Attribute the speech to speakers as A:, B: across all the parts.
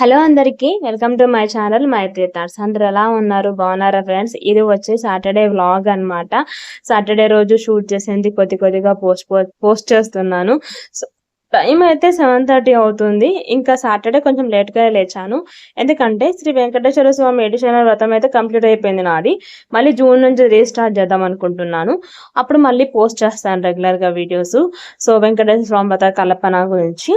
A: Hello అందరికి welcome to my channel my తీర్థార్స్ అందరు ఎలా ఉన్నారు? బాగున్నారా ఫ్రెండ్స్? ఇది వచ్చి సాటర్డే వ్లాగ్ అన్నమాట. సాటర్డే రోజు షూట్ చేసింది కొద్ది కొద్దిగా పోస్ట్ పోస్ట్ చేస్తున్నాను. సో టైం అయితే సెవెన్ థర్టీ అవుతుంది. ఇంకా సాటర్డే కొంచెం లేట్గా లేచాను. ఎందుకంటే శ్రీ వెంకటేశ్వర స్వామి ఎడిషన్ వ్రతం అయితే కంప్లీట్ అయిపోయింది నాది. మళ్ళీ జూన్ నుంచి రీస్టార్ట్ చేద్దాం అనుకుంటున్నాను. అప్పుడు మళ్ళీ పోస్ట్ చేస్తాను రెగ్యులర్గా వీడియోస్. సో వెంకటేశ్వర స్వామి వ్రత కల్పన గురించి.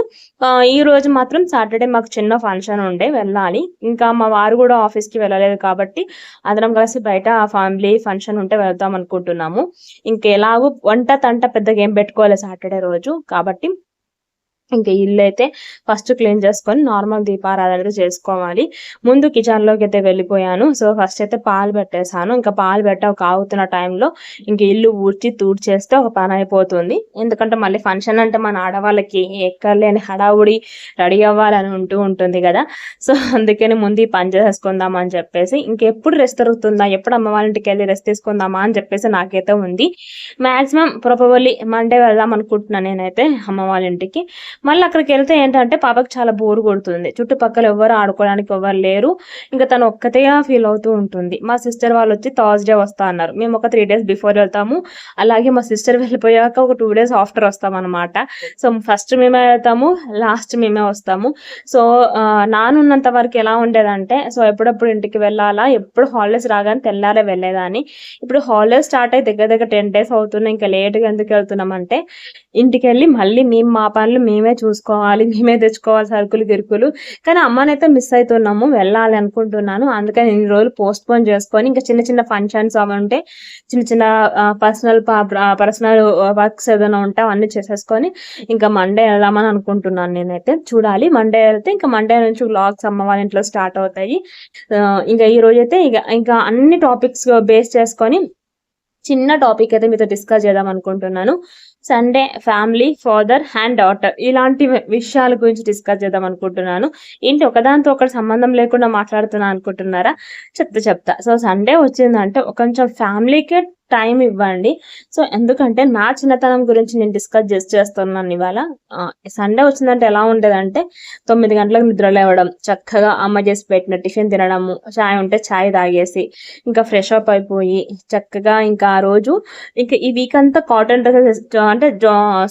A: ఈ రోజు మాత్రం సాటర్డే మాకు చిన్న ఫంక్షన్ ఉండే వెళ్ళాలి. ఇంకా మా వారు కూడా ఆఫీస్కి వెళ్ళలేదు కాబట్టి అందరం కలిసి బయట ఫ్యామిలీ ఫంక్షన్ ఉంటే వెళ్దాం అనుకుంటున్నాము. ఇంకెలాగూ వంట తంట పెద్దగా ఏం పెట్టుకోవాలి సాటర్డే రోజు కాబట్టి ఇంకా ఇల్లు అయితే ఫస్ట్ క్లీన్ చేసుకొని నార్మల్ దీపారాధన చేసుకోవాలి. ముందు కిచెన్లోకి అయితే వెళ్ళిపోయాను. సో ఫస్ట్ అయితే పాలు పెట్టేశాను. ఇంకా పాలు పెట్ట ఒక ఆగుతున్న టైంలో ఇంక ఇల్లు ఊడ్చి తూడ్చేస్తే ఒక పని అయిపోతుంది. ఎందుకంటే మళ్ళీ ఫంక్షన్ అంటే మన ఆడవాళ్ళకి ఎక్కర్లేని హడావుడి రెడీ అవ్వాలని ఉంటూ ఉంటుంది కదా. సో అందుకని ముందు ఈ పని చేసేసుకుందామా అని చెప్పేసి ఇంకెప్పుడు రెస్ట్ దొరుకుతుందా ఎప్పుడు అమ్మ వాళ్ళ ఇంటికి వెళ్ళి రెస్ట్ తీసుకుందామా అని చెప్పేసి నాకైతే ఉంది. మాక్సిమం ప్రొపబల్లీ మండే వెళ్దాం అనుకుంటున్నాను నేనైతే అమ్మ వాళ్ళ ఇంటికి. మళ్ళీ అక్కడికి వెళ్తే ఏంటంటే పాపకి చాలా బోర్ కొడుతుంది. చుట్టుపక్కల ఎవరు ఆడుకోవడానికి ఎవరు లేరు. ఇంకా తను ఒక్కతేగా ఫీల్ అవుతూ ఉంటుంది. మా సిస్టర్ వాళ్ళు వచ్చి థర్స్డే వస్తా అన్నారు. మేము ఒక త్రీ డేస్ బిఫోర్ వెళ్తాము. అలాగే మా సిస్టర్ వెళ్ళిపోయాక ఒక టూ డేస్ ఆఫ్టర్ వస్తాం అనమాట సో ఫస్ట్ మేమే వెళ్తాము లాస్ట్ మేమే వస్తాము. సో నానున్నంత వరకు ఎలా ఉండేదంటే సో ఎప్పుడప్పుడు ఇంటికి వెళ్ళాలా ఎప్పుడు హాలిడేస్ రాగానే తెల్లారే వెళ్ళేదాన్ని. ఇప్పుడు హాలిడేస్ స్టార్ట్ అయ్యి దగ్గర దగ్గర టెన్ డేస్ అవుతున్నాయి. ఇంకా లేట్గా ఎందుకు వెళ్తున్నామంటే ఇంటికి వెళ్ళి మళ్ళీ మేము మా పనులు మేమే చూసుకోవాలి మేమే తెచ్చుకోవాలి సరుకులు గిరుకులు. కానీ అమ్మనైతే మిస్ అవుతున్నాము వెళ్ళాలి అనుకుంటున్నాను. అందుకని ఇన్ని రోజులు పోస్ట్ పోన్ చేసుకొని ఇంకా చిన్న చిన్న ఫంక్షన్స్ అవి ఉంటే చిన్న చిన్న పర్సనల్ పర్సనల్ వర్క్స్ ఏదైనా ఉంటే అవన్నీ చేసేసుకొని ఇంకా మండే వెళ్దామని అనుకుంటున్నాను నేనైతే. చూడాలి మండే వెళ్తే ఇంకా మండే నుంచి వ్లాగ్స్ అమ్మ వాళ్ళ ఇంట్లో స్టార్ట్ అవుతాయి. ఇంకా ఈ రోజు అయితే ఇక ఇంకా అన్ని టాపిక్స్ బేస్ చేసుకొని చిన్న టాపిక్ అయితే మీతో డిస్కస్ చేద్దాం అనుకుంటున్నాను. Sunday family father and daughter ఇలాంటి విషయాల గురించి డిస్కస్ చేద్దాం అనుకుంటున్నాను. ఏంటి? ఒకదాంతో ఒకటి సంబంధం లేకుండా మాట్లాడుతున్నా అనుకుంటున్నారా? చెప్తా చెప్తా. సో సండే వచ్చిందంటే కొంచెం ఫ్యామిలీకే టైం ఇవ్వండి. సో ఎందుకంటే నా చిన్నతనం గురించి నేను డిస్కస్ చేసి చేస్తున్నాను ఇవాళ. సండే వచ్చిందంటే ఎలా ఉండేదంటే తొమ్మిది గంటలకు నిద్ర లేవడం చక్కగా అమ్మ చేసి పెట్టిన టిఫిన్ తినడము చాయ్ ఉంటే చాయ్ తాగేసి ఇంకా ఫ్రెష్ అప్ అయిపోయి చక్కగా ఇంకా ఆ రోజు ఇంకా ఈ వీక్ అంతా కాటన్ డ్రెస్సెస్ అంటే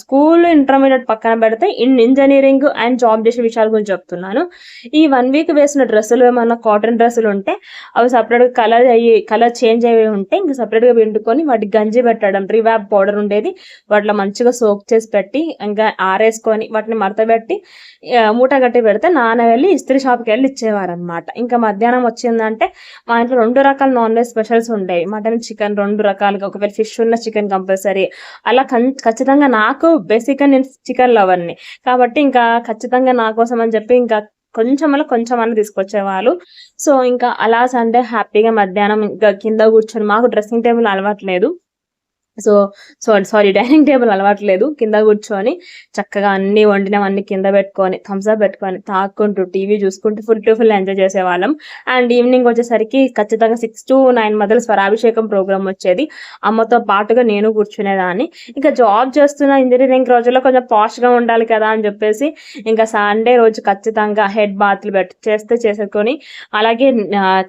A: స్కూల్ ఇంటర్మీడియట్ పక్కన పెడితే ఇన్ ఇంజనీరింగ్ అండ్ జాబ్ చేసే విషయాల గురించి చెప్తున్నాను. ఈ వన్ వీక్ వేసిన డ్రెస్సులు ఏమన్నా కాటన్ డ్రెస్సులు ఉంటే అవి సపరేట్గా కలర్ అయ్యి కలర్ చేంజ్ అయ్యి ఉంటే ఇంకా సపరేట్గా పిండుకొని వాటికి గంజి పెట్టడం రివాబ్ పౌడర్ ఉండేది. వాటిలో మంచిగా సోక్ చేసి పెట్టి ఇంకా ఆరేసుకొని వాటిని మడతపెట్టి మూట కట్టి పెడితే నాన్న వెళ్ళి ఇస్త్రీ షాప్కి వెళ్ళి ఇచ్చేవారనమాట ఇంకా మధ్యాహ్నం వచ్చిందంటే మా ఇంట్లో రెండు రకాల నాన్ వెజ్ స్పెషల్స్ ఉండేవి. మటన్ చికెన్ రెండు రకాలుగా ఒకవేళ ఫిష్ ఉన్న చికెన్ కంపల్సరీ. అలా ఖచ్చితంగా నాకు బేసిక్గా నేను చికెన్ లవర్ని. కాబట్టి ఇంకా ఖచ్చితంగా నా కోసం అని చెప్పి ఇంకా కొంచెం అలా కొంచెం అన్న తీసుకొచ్చేవాళ్ళు. సో ఇంకా అలా సండే హ్యాపీగా మధ్యాహ్నం ఇంకా కింద కూర్చొని మాకు డ్రెస్సింగ్ టేబుల్ అలవాట్లేదు so so sorry dining table అలవాట్లేదు. కింద కూర్చొని చక్కగా అన్ని వండినవన్నీ కింద పెట్టుకొని థమ్స్ అప్ పెట్టుకొని తాక్కుంటూ టీవీ చూసుకుంటూ ఫుల్ టు ఫుల్ ఎంజాయ్ చేసేవాళ్ళం. అండ్ ఈవినింగ్ వచ్చేసరికి ఖచ్చితంగా సిక్స్ టు నైన్ మధ్యలో స్వరాభిషేకం ప్రోగ్రామ్ వచ్చేది. అమ్మతో పాటుగా నేను కూర్చునేదాన్ని. ఇంకా జాబ్ చేస్తున్న ఇంజనీరింగ్ రోజుల్లో కొంచెం posh గా ఉండాలి కదా అని చెప్పేసి ఇంకా సండే రోజు ఖచ్చితంగా హెడ్ బాత్లు పెట్టి చేస్తే చేసుకొని అలాగే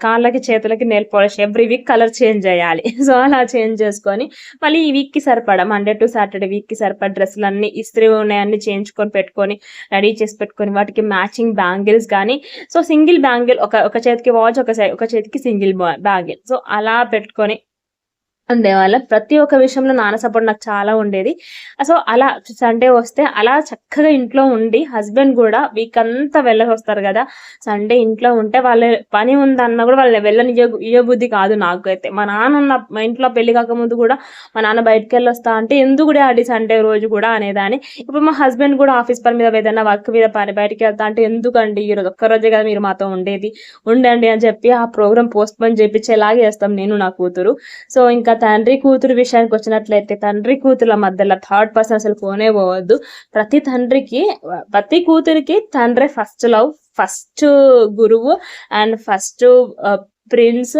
A: కాళ్ళకి చేతులకి nail polish every week colour change చేయాలి. సో అలా చేంజ్ చేసుకొని మళ్ళీ ఈ వీక్కి సరిపడా? మండే టు సాటర్డే వీక్కి సరిపడా డ్రెస్సులు అన్ని? ఇస్త్రీ ఉన్నాయన్ని చేయించుకొని పెట్టుకొని రెడీ చేసి పెట్టుకొని వాటికి మ్యాచింగ్ బ్యాంగిల్స్ కానీ సో సింగిల్ బ్యాంగిల్ ఒక ఒక చేతికి వాచ్ ఒక ఒక చేతికి సింగిల్ బ్యాంగిల్ సో అలా పెట్టుకొని ఉండేవాళ్ళం ప్రతి ఒక్క విషయంలో నాన్న సపోర్ట్ నాకు చాలా ఉండేది. సో అలా సండే వస్తే అలా చక్కగా ఇంట్లో ఉండి హస్బెండ్ కూడా వీక్ అంతా వెళ్ళసి వస్తారు కదా. సండే ఇంట్లో ఉంటే వాళ్ళ పని ఉందన్న కూడా వాళ్ళని వెళ్ళని ఇయ్యబుద్ధి కాదు నాకు అయితే మా నాన్న ఉన్న మా ఇంట్లో పెళ్ళి కాకముందు కూడా మా నాన్న బయటకు వెళ్ళి వస్తా అంటే ఎందుకు ఆడి సండే రోజు కూడా అనేదాన్ని. ఇప్పుడు మా హస్బెండ్ కూడా ఆఫీస్ పని మీద ఏదైనా వర్క్ మీద పని బయటకు వెళ్తా అంటే ఎందుకండి ఈ రోజు ఒక్క రోజే కదా మీరు మాతో ఉండేది? ఉండండి అని చెప్పి ఆ ప్రోగ్రామ్ పోస్ట్ పోన్ చేపించేలాగే చేస్తాం నేను నా కూతురు. సో ఇంకా తండ్రి కూతురు విషయానికి వచ్చినట్లయితే తండ్రి కూతుర్ల మధ్యలో థర్డ్ పర్సన్ అసలు ఫోనే పోవద్దు. ప్రతి తండ్రికి ప్రతి కూతురికి తండ్రి ఫస్ట్ లవ్ ఫస్ట్ గురువు అండ్ ఫస్ట్ ప్రిన్స్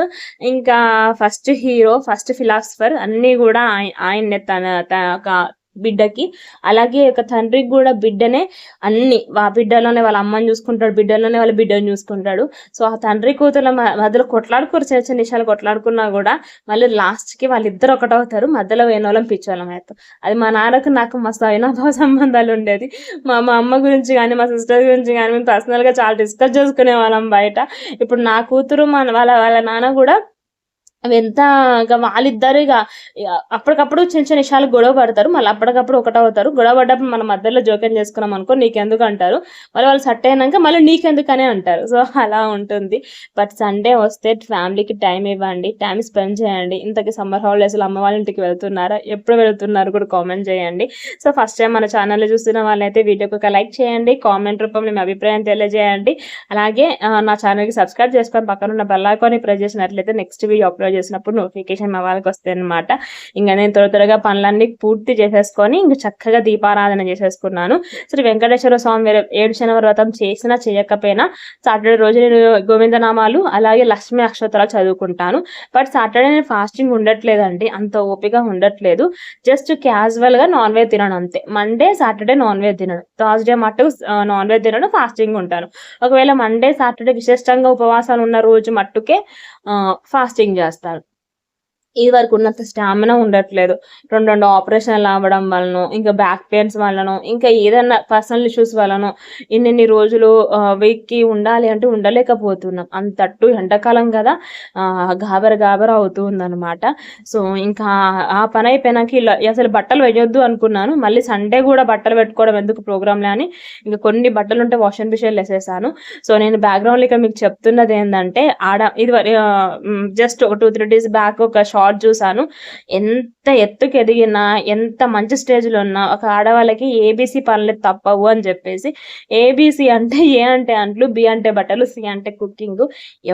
A: ఇంకా ఫస్ట్ హీరో ఫస్ట్ ఫిలాసఫర్ అన్నీ కూడా ఆయన ఆయన్నే తన తన ఒక బిడ్డకి. అలాగే ఒక తండ్రికి కూడా బిడ్డనే అన్ని ఆ బిడ్డలోనే వాళ్ళ అమ్మని చూసుకుంటాడు బిడ్డలోనే వాళ్ళ బిడ్డని చూసుకుంటాడు. సో ఆ తండ్రి కూతురు మధ్యలో కొట్లాడుకోరు చిన్న చిన్న విషయాలు కొట్లాడుకున్నా కూడా మళ్ళీ లాస్ట్కి వాళ్ళిద్దరు ఒకటవుతారు మధ్యలో వేనోళ్ళం పిచ్చోళం అవుతాం. అది మా నాన్నకు నాకు మస్తు అవినాభావ సంబంధాలు ఉండేది. మా మా అమ్మ గురించి కానీ మా సిస్టర్ గురించి కానీ మేము పర్సనల్గా చాలా డిస్కస్ చేసుకునే వాళ్ళం బయట. ఇప్పుడు నా కూతురు మన వాళ్ళ వాళ్ళ నాన్న కూడా అవి ఎంత ఇక వాళ్ళిద్దరు ఇక ఇక అప్పటికప్పుడు చిన్న చిన్న విషయాలు గొడవ పడతారు. మళ్ళీ అప్పటికప్పుడు ఒకటవుతారు గొడవ పడ్డప్పుడు మన మధ్యలో జోక్యం చేసుకున్నాం అనుకో నీకెందుకు అంటారు. మళ్ళీ వాళ్ళు సెట్ అయినాక మళ్ళీ నీకెందుకనే అంటారు. సో అలా ఉంటుంది. బట్ సండే వస్తే ఫ్యామిలీకి టైం ఇవ్వండి టైం స్పెండ్ చేయండి. ఇంతకి సమ్మర్ హాలిడేస్లో అమ్మ వాళ్ళ ఇంటికి వెళ్తున్నారా? ఎప్పుడు వెళ్తున్నారు కూడా కామెంట్ చేయండి. సో ఫస్ట్ టైం మన ఛానల్లో చూస్తున్న వాళ్ళైతే వీడియోకి ఒక లైక్ చేయండి. కామెంట్ రూపంలో మీ అభిప్రాయం తెలియజేయండి. అలాగే నా ఛానల్కి సబ్స్క్రైబ్ చేసుకొని పక్కన ఉన్న బెల్ ఐకాన్ని ప్రెస్ చేసినట్లయితే నెక్స్ట్ వీడియో అప్లోడ్ చేసినప్పుడు నోటిఫికేషన్ మా వాళ్ళకి వస్తాయి అనమాట ఇంకా నేను త్వర త్వరగా పనులన్నీ పూర్తి చేసేసుకొని ఇంకా చక్కగా దీపారాధన చేసేసుకున్నాను. శ్రీ వెంకటేశ్వర స్వామి ఏడు శనివారం వ్రతం చేసినా చేయకపోయినా సాటర్డే రోజు నేను గోవిందనామాలు అలాగే లక్ష్మీ అక్షతరాలు చదువుకుంటాను. బట్ సాటర్డే నేను ఫాస్టింగ్ ఉండట్లేదండి. అంత ఓపిక ఉండట్లేదు. జస్ట్ క్యాజువల్గా నాన్ వెజ్ తినను అంతే. మండే సాటర్డే నాన్ వెజ్ తినను. థర్స్డే మట్టుకు నాన్ వెజ్ తినను ఫాస్టింగ్ ఉంటాను. ఒకవేళ మండే సాటర్డే విశిష్టంగా ఉపవాసాలు ఉన్న రోజు మట్టుకే ఫాస్టింగ్ చేస్తారు. ఇది వరకు ఉన్నంత స్టామినా ఉండట్లేదు. రెండు రెండు ఆపరేషన్లు అవ్వడం వలన ఇంకా బ్యాక్ పెయిన్స్ వలన ఇంకా ఏదన్నా పర్సనల్ ఇష్యూస్ వలన ఇన్ని రోజులు వీక్కి ఉండాలి అంటే ఉండలేకపోతున్నాం. అంతట్టు ఎండాకాలం కదా గాబర గాబర అవుతూ ఉందన్నమాట సో ఇంకా ఆ పని అయిపోయినాక ఇలా అసలు బట్టలు వేయొద్దు అనుకున్నాను. మళ్ళీ సండే కూడా బట్టలు పెట్టుకోవడం ఎందుకు ప్రోగ్రామ్లే అని ఇంకా కొన్ని బట్టలు ఉంటే వాషింగ్ మిషన్ వేసేసాను. సో నేను బ్యాక్గ్రౌండ్లో ఇక్కడ మీకు చెప్తున్నది ఏంటంటే ఆడ ఇది జస్ట్ ఒక టూ త్రీ డేస్ బ్యాక్ ఒక షాప్ షార్ట్ చూసాను ఎంత ఎత్తుకు ఎదిగినా ఎంత మంచి స్టేజ్లో ఉన్నా ఒక ఆడవాళ్ళకి ఏబీసీ పనులు తప్పవు అని చెప్పేసి ఏబీసీ అంటే ఏ అంటే అంట్లు బి అంటే బట్టలు సి అంటే కుకింగ్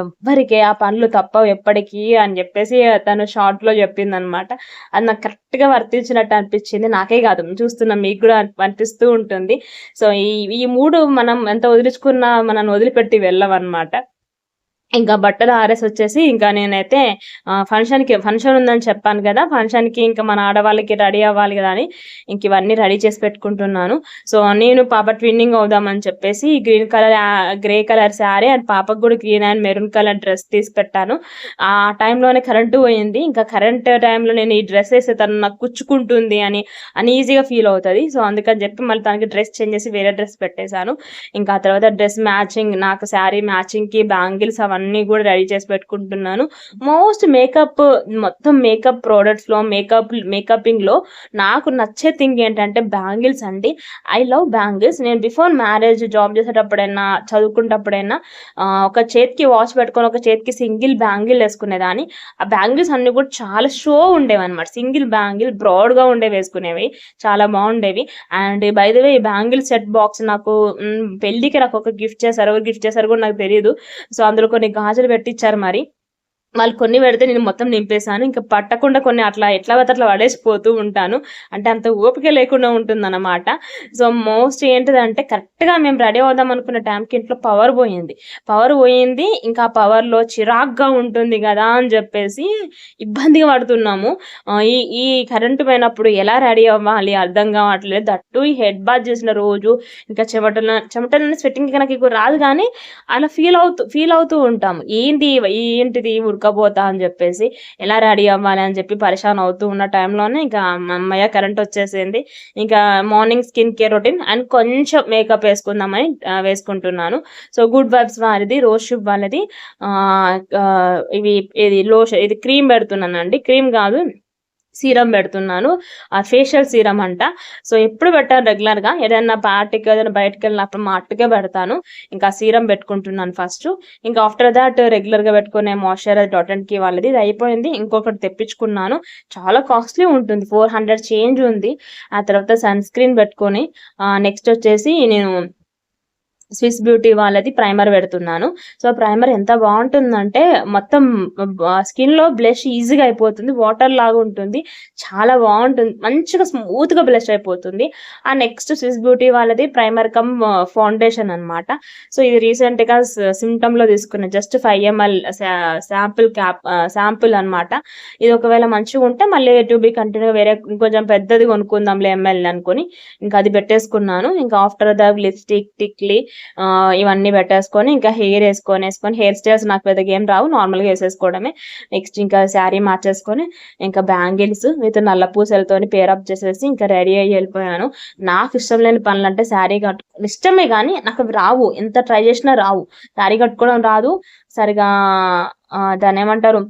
A: ఎవ్వరికి ఆ పనులు తప్పవు ఎప్పటికీ అని చెప్పేసి తను షార్ట్లో చెప్పింది అనమాట అది నాకు కరెక్ట్గా వర్తించినట్టు అనిపించింది. నాకే కాదు చూస్తున్న మీకు కూడా అనిపిస్తూ ఉంటుంది. సో ఈ ఈ మూడు మనం ఎంత వదిలించుకున్నా మనం వదిలిపెట్టి వెళ్ళమన్నమాట ఇంకా బట్టలు ఆరేసి వచ్చేసి ఇంకా నేనైతే ఫంక్షన్కి ఫంక్షన్ ఉందని చెప్పాను కదా ఫంక్షన్కి ఇంకా మన ఆడవాళ్ళకి రెడీ అవ్వాలి కదా అని ఇంక ఇవన్నీ రెడీ చేసి పెట్టుకుంటున్నాను. సో నేను పాప ట్విన్నింగ్ అవుదామని చెప్పేసి green colour grey colour sari and పాపకు కూడా green and maroon colour dress తీసి పెట్టాను. ఆ టైంలోనే కరెంటు పోయింది. ఇంకా కరెంట్ టైంలో నేను ఈ డ్రెస్ వేస్తే తను నాకు కుచ్చుకుంటుంది అని అని ఈజీగా ఫీల్ అవుతుంది. సో అందుకని చెప్పి మళ్ళీ తనకి డ్రెస్ చేంజ్ చేసి వేరే డ్రెస్ పెట్టేశాను. ఇంకా ఆ తర్వాత డ్రెస్ మ్యాచింగ్ నాకు శారీ మ్యాచింగ్కి బ్యాంగిల్స్ అవన్నీ కూడా రెడీ చేసి పెట్టుకుంటున్నాను. మోస్ట్ మేకప్ మొత్తం మేకప్ ప్రోడక్ట్స్లో మేకప్ మేకపింగ్లో నాకు నచ్చే థింగ్ ఏంటంటే బ్యాంగిల్స్ అండి. I love bangles. నేను బిఫోర్ మ్యారేజ్ జాబ్ చేసేటప్పుడైనా చదువుకునేటప్పుడైనా ఒక చేతికి వాచ్ పెట్టుకొని ఒక చేతికి సింగిల్ బ్యాంగిల్ వేసుకునేదాన్ని. ఆ బ్యాంగిల్స్ అన్ని కూడా చాలా షో ఉండేవి అనమాట సింగిల్ బ్యాంగిల్ బ్రాడ్గా ఉండే వేసుకునేవి. చాలా బాగుండేవి. అండ్ బై ద వే ఈ బ్యాంగిల్ సెట్ బాక్స్ నాకు పెళ్ళికి నాకు ఒక గిఫ్ట్ చేశారు. ఎవరు గిఫ్ట్ చేశారు కూడా నాకు తెలియదు. సో అందులో కొన్ని గాజులు పెట్టించారు మరి. వాళ్ళు కొన్ని పెడితే నేను మొత్తం నింపేశాను. ఇంకా పట్టకుండా కొన్ని అట్లా ఎట్లా పడితే అట్లా పడేసిపోతూ ఉంటాను. అంటే అంత ఓపిక లేకుండా ఉంటుందన్నమాట. సో మోస్ట్ ఏంటిదంటే కరెక్ట్గా మేము రెడీ అవుదాం అనుకున్న టైంకి ఇంట్లో పవర్ పోయింది. పవర్ పోయింది. ఇంకా పవర్లో చిరాగ్గా ఉంటుంది కదా అని చెప్పేసి ఇబ్బందిగా పడుతున్నాము. ఈ ఈ కరెంటు పోయినప్పుడు ఎలా రెడీ అవ్వాలి? అర్థం కావట్లేదు. దట్టు ఈ హెడ్ బాత్ చేసిన రోజు ఇంకా చెమటలు చెమటల స్వెట్టింగ్ నాకు ఎక్కువ రాదు కానీ అలా ఫీల్ అవుతూ ఫీల్ అవుతూ ఉంటాము. ఏంటి ఏంటిది? ఉడకపోతా అని చెప్పేసి ఎలా రెడీ అవ్వాలి? అని చెప్పి పరిశాన్ అవుతూ ఉన్న టైంలోనే ఇంకా అమ్మయ్య కరెంట్ వచ్చేసింది. ఇంకా morning skin care routine and కొంచెం మేకప్ వేసుకుందామని వేసుకుంటున్నాను. సో గుడ్ వైబ్స్ వారిది రోజ్ షుబ్ వాళ్ళది. ఇవి ఇది లోషన్ ఇది క్రీమ్ పెడుతున్నానండి. క్రీమ్ కాదు సీరం పెడుతున్నాను. ఆ ఫేషియల్ సీరం అంట. సో ఎప్పుడు పెట్టాను రెగ్యులర్గా ఏదైనా పార్టీకి ఏదైనా బయటకు వెళ్ళినప్పుడు మా అట్టుకే పెడతాను. ఇంకా సీరం పెట్టుకుంటున్నాను ఫస్ట్ ఇంకా ఆఫ్టర్ దాట్ రెగ్యులర్గా పెట్టుకునే మాయిశ్చరైజర్ డాట్ అండ్కి వాళ్ళది. ఇది అయిపోయింది. ఇంకొకటి తెప్పించుకున్నాను. చాలా కాస్ట్లీ ఉంటుంది. ఫోర్ హండ్రెడ్ చేంజ్ ఉంది. ఆ తర్వాత సన్ స్క్రీన్ పెట్టుకొని నెక్స్ట్ వచ్చేసి నేను స్విస్ బ్యూటీ వాళ్ళది ప్రైమర్ పెడుతున్నాను. సో ప్రైమర్ ఎంత బాగుంటుందంటే మొత్తం స్కిన్లో బ్లష్ ఈజీగా అయిపోతుంది. వాటర్ లాగా ఉంటుంది. చాలా బాగుంటుంది. మంచిగా స్మూత్గా బ్లష్ అయిపోతుంది. ఆ నెక్స్ట్ స్విస్ బ్యూటీ వాళ్ళది ప్రైమర్ కమ్ ఫౌండేషన్ అనమాట సో ఇది రీసెంట్గా సిమ్టమ్లో తీసుకున్న just five ML sample cap sample అన్నమాట. ఇది ఒకవేళ మంచిగా ఉంటే మళ్ళీ టూ బి కంటిన్యూ వేరే ఇంకొంచెం పెద్దది కొనుక్కుందాంలే ఎంఎల్ అనుకుని ఇంకా అది పెట్టేసుకున్నాను. ఇంకా ఆఫ్టర్ ద లిప్స్టిక్ టిక్లీ ఇవన్నీ పెట్టేసుకొని ఇంకా హెయిర్ వేసుకొని వేసుకొని హెయిర్ స్టైల్స్ నాకు పెద్దగా ఏం రావు నార్మల్గా వేసేసుకోవడమే. నెక్స్ట్ ఇంకా శారీ మార్చేసుకొని ఇంకా బ్యాంగిల్స్ విత్ నల్ల పూసలతో పేరప్ చేసేసి ఇంకా రెడీ అయ్యి వెళ్ళిపోయాను. నాకు ఇష్టం లేని పనులు అంటే శారీ కట్టు ఇష్టమే కానీ నాకు రావు ఎంత ట్రై చేసినా రావు. శారీ కట్టుకోవడం రాదు సరిగా దాని దాన్ని ఏమంటారు?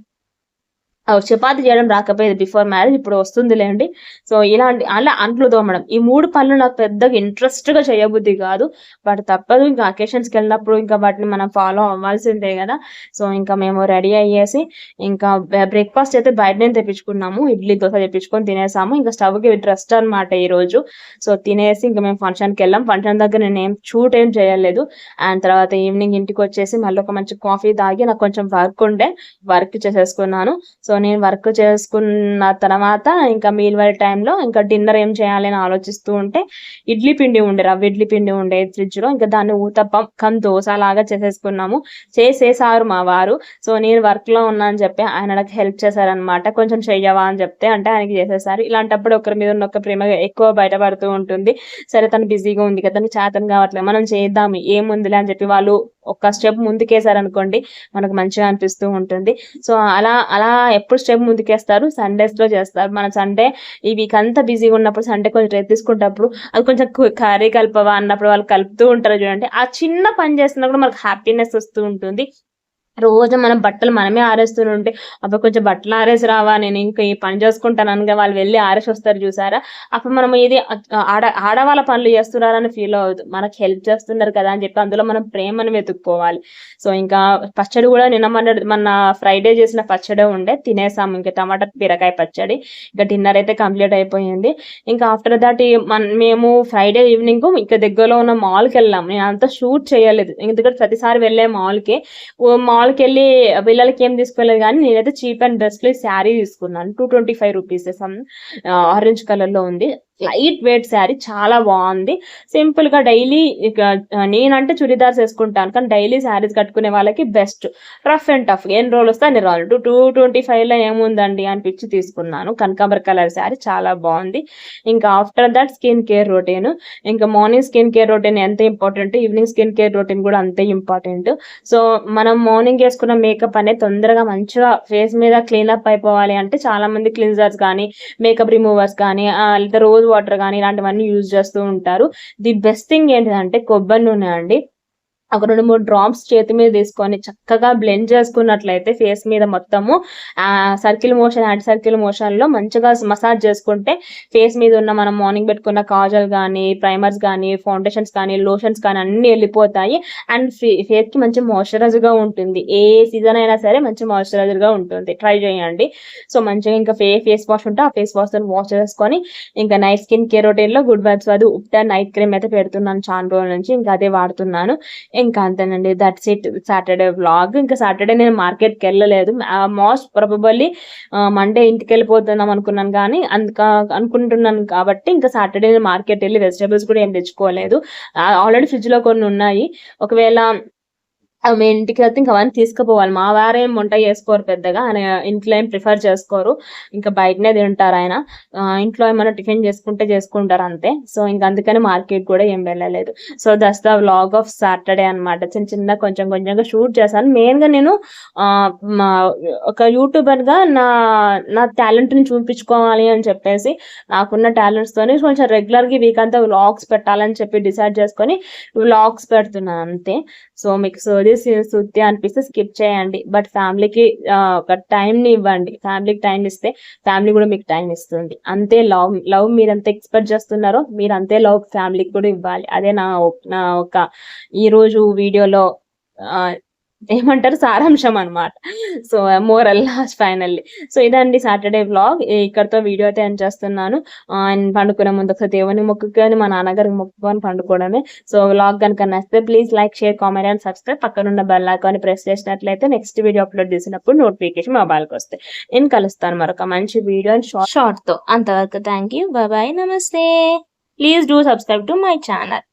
A: చపాతి చేయడం రాకపోయేది బిఫోర్ మ్యారేజ్ ఇప్పుడు వస్తుందిలేండి. సో ఇలాంటి అలా అంట్లు తోమడం ఈ మూడు పనులు నాకు పెద్దగా ఇంట్రెస్ట్గా చేయబుద్ధి కాదు. బట్ తప్పదు ఇంకా అకేషన్స్కి వెళ్ళినప్పుడు ఇంకా వాటిని మనం ఫాలో అవ్వాల్సిందే కదా. సో ఇంకా మేము రెడీ అయ్యేసి ఇంకా బ్రేక్ఫాస్ట్ అయితే బయటనే తెప్పించుకున్నాము. ఇడ్లీ దోశ తెప్పించుకొని తినేసాము. ఇంకా స్టవ్కి ట్రస్ట్ అనమాట ఈ రోజు. సో తినేసి ఇంకా మేము ఫంక్షన్కి వెళ్ళాం. ఫంక్షన్ దగ్గర నేను ఏం షూట్ ఏం చేయలేదు. అండ్ తర్వాత ఈవినింగ్ ఇంటికి వచ్చేసి మళ్ళీ ఒక మంచి కాఫీ తాగి నాకు కొంచెం వర్క్ ఉండే. వర్క్ చేసేసుకున్నాను. సో నేను వర్క్ చేసుకున్న తర్వాత ఇంకా మీల్ వైల్ టైంలో ఇంకా డిన్నర్ ఏం చేయాలి అని ఆలోచిస్తూ ఉంటే ఇడ్లీ పిండి ఉండే రవ్వ ఇడ్లీ పిండి ఉండే ఫ్రిడ్జ్లో ఇంకా దాన్ని ఊతప్పం కం దోశ లాగా చేసేసుకున్నాము. చేసేసారు మా వారు. సో నేను వర్క్లో ఉన్నా అని చెప్పి ఆయన నాకు హెల్ప్ చేశారనమాట కొంచెం చెయ్యవా అని చెప్తే అంటే ఆయనకి చేసేసారు. ఇలాంటప్పుడు ఒకరి మీద ఉన్న ఒక ప్రేమ ఎక్కువ బయటపడుతూ ఉంటుంది. సరే తను బిజీగా ఉంది కదా తనకి చేతను కావట్లేదు. మనం చేద్దాం ఏముందిలే అని చెప్పి వాళ్ళు ఒక స్టెప్ ముందుకేసారనుకోండి మనకు మంచిగా అనిపిస్తూ ఉంటుంది. సో అలా అలా ఎప్పుడు స్టెప్ ముందుకేస్తారు? సండేస్లో చేస్తారు. మన సండే ఈ వీక్ అంతా బిజీగా ఉన్నప్పుడు సండే కొంచెం రేపు తీసుకుంటప్పుడు అది కొంచెం కర్రీ కలపవా అన్నప్పుడు వాళ్ళు కలుపుతూ ఉంటారు చూడండి. ఆ చిన్న పని చేస్తున్నప్పుడు మనకు హ్యాపీనెస్ వస్తూ ఉంటుంది. రోజు మనం బట్టలు మనమే ఆరేస్తుంటే అప్పుడు కొంచెం బట్టలు ఆరేసి రావా నేను ఇంకా ఈ పని చేసుకుంటాను అనగా వాళ్ళు వెళ్ళి ఆరేసి వస్తారు చూసారా? అప్పుడు మనం ఇది ఆడ ఆడవాళ్ళ పనులు చేస్తున్నారని ఫీల్ అవ్వదు మనకి హెల్ప్ చేస్తున్నారు కదా అని చెప్పి అందులో మనం ప్రేమను వెతుక్కోవాలి. సో ఇంకా పచ్చడి కూడా నిన్న మన మన ఫ్రైడే చేసిన పచ్చడి ఉండే తినేసాము. ఇంకా టమాటా బీరకాయ పచ్చడి. ఇంకా డిన్నర్ అయితే కంప్లీట్ అయిపోయింది. ఇంకా ఆఫ్టర్ దట్ మన మేము ఫ్రైడే ఈవినింగ్ ఇంకా దగ్గరలో ఉన్న మాల్కి వెళ్ళాం నేను అంతా షూట్ చేయలేదు. ఎందుకంటే ప్రతిసారి వెళ్ళే మాల్కి మాల్కి వెళ్ళి పిల్లలకి ఏం తీసుకోలేదు కానీ నేనైతే చీప్ అండ్ బెస్ట్ శారీ తీసుకున్నాను. Two twenty five rupees orange కలర్లో ఉంది. లైట్ వెయిట్ శారీ చాలా బాగుంది. సింపుల్గా డైలీ ఇక నేనంటే చుడిదార్స్ వేసుకుంటాను. కానీ డైలీ శారీస్ కట్టుకునే వాళ్ళకి బెస్ట్. Rough and tough. ఎన్ని రోజులు వస్తే అన్ని రోజులు. టూ ట్వంటీ ఫైవ్లో ఏముందండి అనిపించి తీసుకున్నాను. కనకాంబర్ కలర్ శారీ చాలా బాగుంది. ఇంకా after that skin care routine. ఇంకా మార్నింగ్ స్కిన్ కేర్ రొటీన్ ఎంత important? Evening skin care routine కూడా అంతే ఇంపార్టెంట్. సో మనం మార్నింగ్ వేసుకున్న మేకప్ అనేది తొందరగా మంచిగా ఫేస్ మీద క్లీన్ అప్ అయిపోవాలి అంటే చాలా మంది క్లిన్జర్స్ కానీ మేకప్ రిమూవర్స్ కానీ లేదా రోజు వాటర్ కానీ ఇలాంటివన్నీ యూజ్ చేస్తూ ఉంటారు. ది బెస్ట్ థింగ్ ఏంటిదంటే కొబ్బరి నూనె అండి. ఒక రెండు మూడు డ్రాప్స్ చేతి మీద తీసుకొని చక్కగా బ్లెండ్ చేసుకున్నట్లయితే ఫేస్ మీద మొత్తము సర్కిల్ మోషన్ యాంటీ సర్కిల్ మోషన్లో మంచిగా మసాజ్ చేసుకుంటే ఫేస్ మీద ఉన్న మనం మార్నింగ్ పెట్టుకున్న కాజల్ కానీ ప్రైమర్స్ కానీ ఫౌండేషన్స్ కానీ లోషన్స్ కానీ అన్ని వెళ్ళిపోతాయి. అండ్ ఫేస్కి మంచి moisturizer గా ఉంటుంది. ఏ సీజన్ అయినా సరే మంచి మాయిశ్చరైజర్గా ఉంటుంది. ట్రై చేయండి. సో మంచిగా ఇంకా ఫే ఫేస్ వాష్ ఉంటే ఆ ఫేస్ వాష్తో వాష్ చేసుకొని ఇంకా నైట్ స్కిన్ కేర్ రొటీన్లో గుడ్ వైబ్స్ అది ఉప్టా నైట్ క్రీమ్ అయితే పెడుతున్నాను. చాలా రోజుల నుంచి ఇంకా అదే వాడుతున్నాను. ఇంకా అంతేనండి. దట్స్ ఇట్ సాటర్డే వ్లాగ్ ఇంకా సాటర్డే నేను మార్కెట్కి వెళ్ళలేదు. మోస్ట్ ప్రాబబల్లీ మండే ఇంటికి వెళ్ళిపోతున్నాం అనుకున్నాను కానీ అందుక అనుకుంటున్నాను కాబట్టి ఇంకా సాటర్డే నేను మార్కెట్ వెళ్ళి వెజిటేబుల్స్ కూడా ఏం తెచ్చుకోలేదు. ఆల్రెడీ ఫ్రిడ్జ్లో కొన్ని ఉన్నాయి. ఒకవేళ మేము ఇంటికి వెళ్తే ఇంకా అవన్నీ తీసుకుపోవాలి. మా వారేం వంట చేసుకోరు పెద్దగా. ఆయన ఇంట్లో ఏం ప్రిఫర్ చేసుకోరు. ఇంకా బయటనే తింటారు ఆయన. ఇంట్లో ఏమైనా టిఫిన్ చేసుకుంటే చేసుకుంటారు అంతే. సో ఇంకా అందుకని మార్కెట్ కూడా ఏం వెళ్ళలేదు. So this the vlog of Saturday అన్నమాట. చిన్న చిన్న కొంచెం కొంచెంగా షూట్ చేశాను. మెయిన్గా నేను మా ఒక యూట్యూబర్గా నా నా టాలెంట్ని చూపించుకోవాలి అని చెప్పేసి నాకున్న టాలెంట్స్ తోని కొంచెం రెగ్యులర్గా వీక్ అంతా వ్లాగ్స్ పెట్టాలని చెప్పి డిసైడ్ చేసుకొని వ్లాగ్స్ పెడుతున్నాను అంతే. సో మీకు సోది సుత్తి అనిపిస్తే స్కిప్ చేయండి. బట్ ఫ్యామిలీకి ఒక టైంని ని ఇవ్వండి. ఫ్యామిలీకి టైం ఇస్తే ఫ్యామిలీ కూడా మీకు టైం ఇస్తుంది. అంతే లవ్ లవ్ మీరు ఎంత ఎక్స్పెక్ట్ చేస్తున్నారో మీరు అంతే లవ్ ఫ్యామిలీకి కూడా ఇవ్వాలి. అదే నా నా ఒక ఈ రోజు వీడియోలో ఏమంటారు? సారాంశం అనమాట so moral last finally. So ఇదండి సాటర్డే వ్లాగ్. ఇక్కడతో వీడియో అయితే ఎండ్ చేస్తున్నాను. అండ్ పండుకునే ముందు ఒకసారి దేవుని మొక్కుకొని మా నాన్నగారికి మొక్కుకొని పండుకోవడమే. సో వ్లాగ్ కనుక నచ్చితే please like share comment and subscribe. పక్కన ఉన్న బెల్ ఐకాన్ ప్రెస్ చేసినట్లయితే నెక్స్ట్ వీడియో అప్లోడ్ చేసినప్పుడు నోటిఫికేషన్ మొబైల్కి వస్తాయి. నేను కలుస్తాను మరొక మంచి వీడియో అండ్ షార్ట్తో అంతవరకు థ్యాంక్ యూ. బాయ్. నమస్తే. Please do subscribe to my channel.